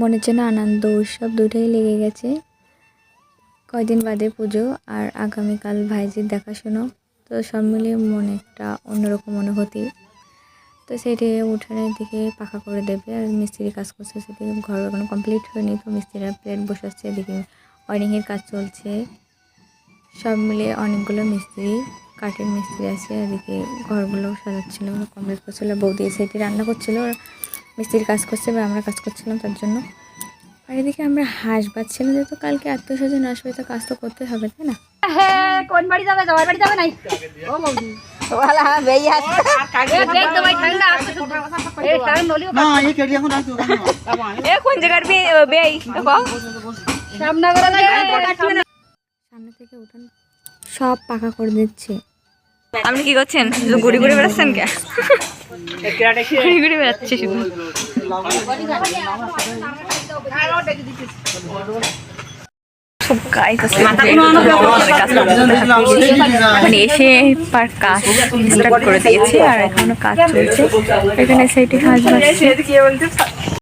মনের জন্য আনন্দ, উৎসব দুটোই লেগে গেছে। কয়দিন বাদে পুজো আর আগামীকাল ভাইজির দেখাশুনো। তো সব মিলিয়ে মনে একটা অন্যরকম অনুভূতি। তো সেটি উঠানের দিকে পাকা করে দেবে আর মিস্ত্রি কাজ করছে সেদিকে ঘর এখনও কমপ্লিট হয়নি। তো মিস্ত্রিরা প্লেট বসাচ্ছে এদিকে ওয়ারিংয়ের কাজ চলছে। সব মিলিয়ে অনেকগুলো মিস্ত্রি, কাঠের মিস্ত্রি আছে, এদিকে ঘরগুলো সাজাচ্ছিল কমপ্লিট করছিল বৌদি সেটি রান্না করছিল। আর মিস্ত্রির কাজ করছে বা আমরা কাজ করছিলাম তার জন্য। আর এদিকে আমরা হাঁস বাচ্ছিলাম যেহেতু কালকে আত্মীয় স্বজন আসবে তো কাজ তো করতে হবে তাই না? হ্যাঁ কোন বাড়ি যাবে? বাড়ি যাবে নাই? ও কোন জায়গার বেই। সামনে থেকে উঠান সব পাকা করে দিচ্ছে। আপনি কি করছেন? শুধু ঘুরি ঘুরে বেড়াচ্ছেন কে? ঘুরি ঘুরে বেড়াচ্ছি শুধু। সব আছে। মানে এসে পার কাজ স্টার্ট করে দিয়েছে আর এখনও কাজ চলছে। এখানে সাইডে হাঁস বাজছে